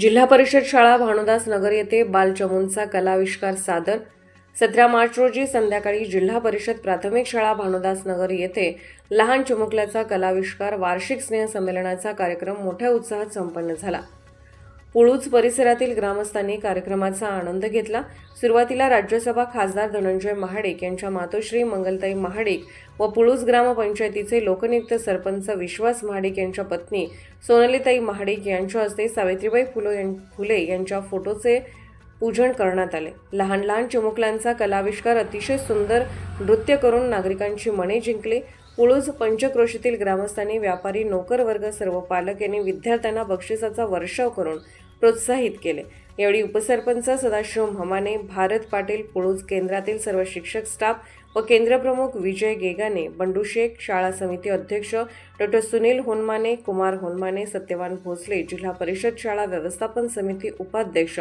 जिल्हा परिषद शाळा भानुदास नगर येथे बालचमूंचा कलाविष्कार सादर. सतरा मार्च रोजी संध्याकाळी जिल्हा परिषद प्राथमिक शाळा भानुदास नगर येथे लहान चिमुकल्याचा कलाविष्कार वार्षिक स्नेहसंमेलनाचा कार्यक्रम मोठ्या उत्साहात संपन्न झाला. पुळूज परिसरातील ग्रामस्थांनी कार्यक्रमाचा आनंद घेतला. सुरुवातीला राज्यसभा खासदार धनंजय महाडिक यांच्या मातोश्री मंगलताई महाडिक व पुळूज ग्रामपंचायतीचे लोकनियुक्त सरपंच विश्वास महाडिक यांच्या पत्नी सोनलीताई महाडिक यांच्या हस्ते सावित्रीबाई फुले यां- फुले यांच्या फोटोचे पूजन करण्यात आले. लहान लहान चिमुकल्यांचा कलाविष्कार अतिशय सुंदर नृत्य करून नागरिकांची मने जिंकली. पुळूज पंचक्रोशीतील ग्रामस्थांनी व्यापारी नोकरवर्ग सर्व पालक यांनी विद्यार्थ्यांना बक्षिसाचा वर्षाव करून प्रोत्साहित केले. यावेळी उपसरपंच सदाशिव हमाने भारत पाटील पुळूज केंद्रातील सर्व शिक्षक स्टाफ व केंद्रप्रमुख विजय गेगाने बंडू शेख शाळा समिती अध्यक्ष डॉक्टर सुनील होनमाने कुमार होनमाने सत्यवान भोसले जिल्हा परिषद शाळा व्यवस्थापन समिती उपाध्यक्ष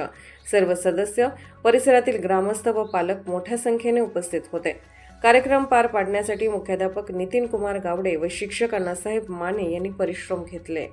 सर्व सदस्य परिसरातील ग्रामस्थ व पालक मोठ्या संख्येने उपस्थित होते. कार्यक्रम पार पाडण्यासाठी मुख्याध्यापक नितीन कुमार गावडे व शिक्षक अण्णासाहेब माने यांनी परिश्रम घेतले.